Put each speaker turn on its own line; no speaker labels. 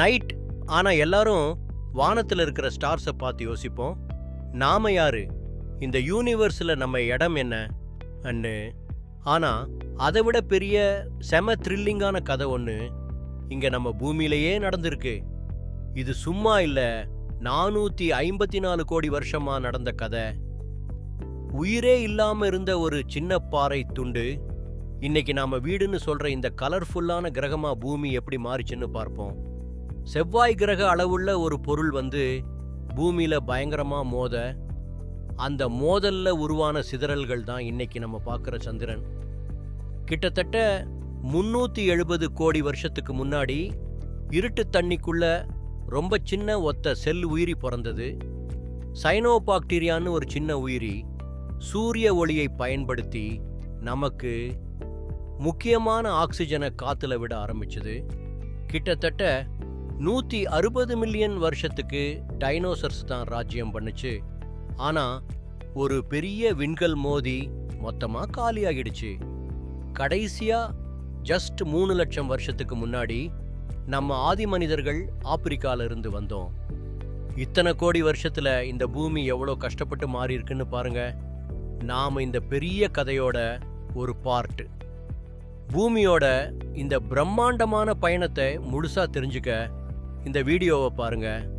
Night ஆனால் எல்லாரும் வானத்தில் இருக்கிற ஸ்டார்ஸை பார்த்து யோசிப்போம். நாம யார்? இந்த யூனிவர்ஸில் நம்ம இடம் என்ன? அன்னு. ஆனால் அதை விட பெரிய செம த்ரில்லிங்கான கதை ஒன்று இங்கே நம்ம பூமியிலேயே நடந்திருக்கு. இது சும்மா இல்லை நானூற்றி ஐம்பத்தி நாலு கோடி வருஷமாக நடந்த கதை. உயிரே இல்லாமல் இருந்த ஒரு சின்ன பாறை துண்டு. இன்னைக்கு நாம் வீடுன்னு சொல்கிற இந்த கலர்ஃபுல்லான கிரகமாக பூமி எப்படி மாறிச்சுன்னு பார்ப்போம். செவ்வாய் கிரக அளவுள்ள ஒரு பொருள் வந்து பூமியில் பயங்கரமாக மோத அந்த மோதலில் உருவான சிதறல்கள் தான் இன்னைக்கு நம்ம பார்க்குற சந்திரன். கிட்டத்தட்ட முந்நூற்றி எழுபது கோடி வருஷத்துக்கு முன்னாடி இருட்டு தண்ணிக்குள்ள ரொம்ப சின்ன ஒத்த செல் உயிரி பிறந்தது. சைனோபாக்டீரியான்னு ஒரு சின்ன உயிரி சூரிய ஒளியை பயன்படுத்தி நமக்கு முக்கியமான ஆக்சிஜனை காற்றுல விட ஆரம்பிச்சது. கிட்டத்தட்ட நூற்றி அறுபது மில்லியன் வருஷத்துக்கு டைனோசர்ஸ் தான் ராஜ்யம் பண்ணுச்சு. ஆனால் ஒரு பெரிய விண்கல் மோதி மொத்தமாக காலியாகிடுச்சு. கடைசியாக ஜஸ்ட் மூணு லட்சம் வருஷத்துக்கு முன்னாடி நம்ம ஆதி மனிதர்கள் ஆப்பிரிக்காவிலிருந்து வந்தோம். இத்தனை கோடி வருஷத்தில் இந்த பூமி எவ்வளோ கஷ்டப்பட்டு மாறி இருக்குன்னு பாருங்க. நாம் இந்த பெரிய கதையோட ஒரு பார்ட்டு பூமியோட இந்த பிரம்மாண்டமான பயணத்தை முழுசாக தெரிஞ்சுக்க இந்த வீடியோவை பாருங்கள்